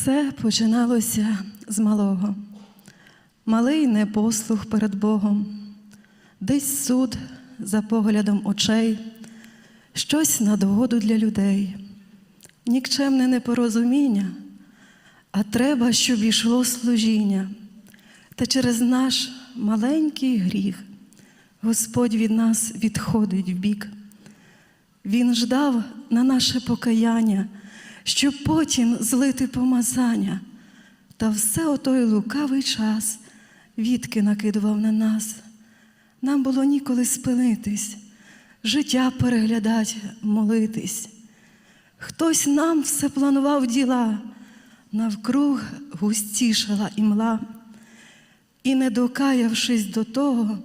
Все починалося з малого. Малий непослух перед Богом, десь суд за поглядом очей, щось на догоду для людей, нікчемне непорозуміння, а треба, щоб ішло служіння. Та через наш маленький гріх Господь від нас відходить вбік. Він ждав на наше покаяння, щоб потім злити помазання, та все отой лукавий час відки накидував на нас. Нам було ніколи спинитись, життя переглядать, молитись. Хтось нам все планував діла, навкруг густішала імла. І не докаявшись до того,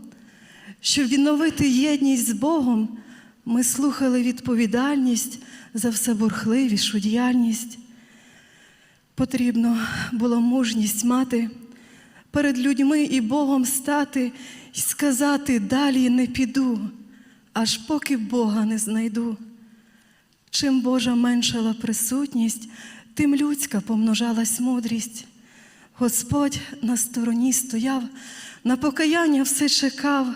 щоб відновити єдність з Богом, ми слухали відповідальність за все бурхливішу діяльність. Потрібно було мужність мати, перед людьми і Богом стати і сказати далі не піду, аж поки Бога не знайду. Чим Божа меншала присутність, тим людська помножалась мудрість. Господь на стороні стояв, на покаяння все чекав,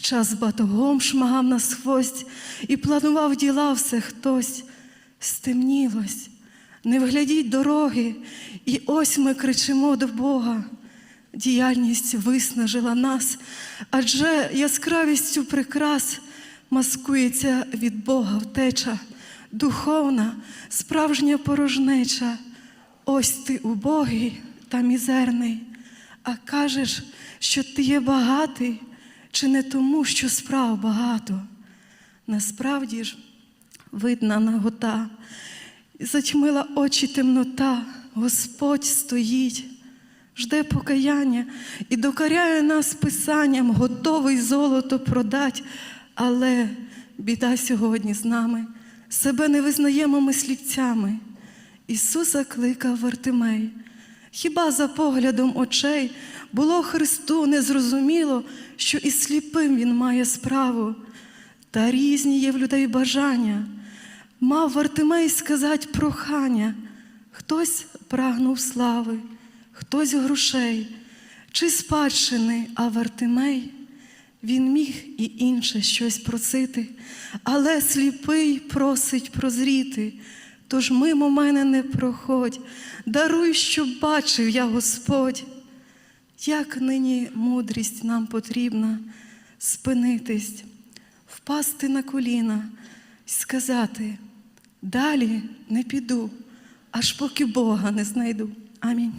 час батогом шмагав на хвость і планував діла все хтось. Стемнілось, не вглядіть дороги, і ось ми кричимо до Бога. Діяльність виснажила нас, адже яскравістю прикрас маскується від Бога втеча, духовна, справжня порожнеча. Ось ти убогий та мізерний, а кажеш, що ти є багатий, чи не тому, що справ багато. Насправді ж видна нагота, і затьмила очі темнота, Господь стоїть, жде покаяння і докоряє нас писанням, готовий золото продать, але біда сьогодні з нами, себе не визнаємо ми слівцями. Ісуса кликав Вартимей. Хіба за поглядом очей було Христу незрозуміло, що і сліпим Він має справу, та різні є в людей бажання. Мав Вартимей сказати прохання, хтось прагнув слави, хтось грошей. Чи спадщини, а Вартимей? Він міг і інше щось просити, але сліпий просить прозріти. Тож мимо мене не проходь, даруй, щоб бачив я Господь. Як нині мудрість нам потрібна спинитись, впасти на коліна і сказати, далі не піду, аж поки Бога не знайду. Амінь.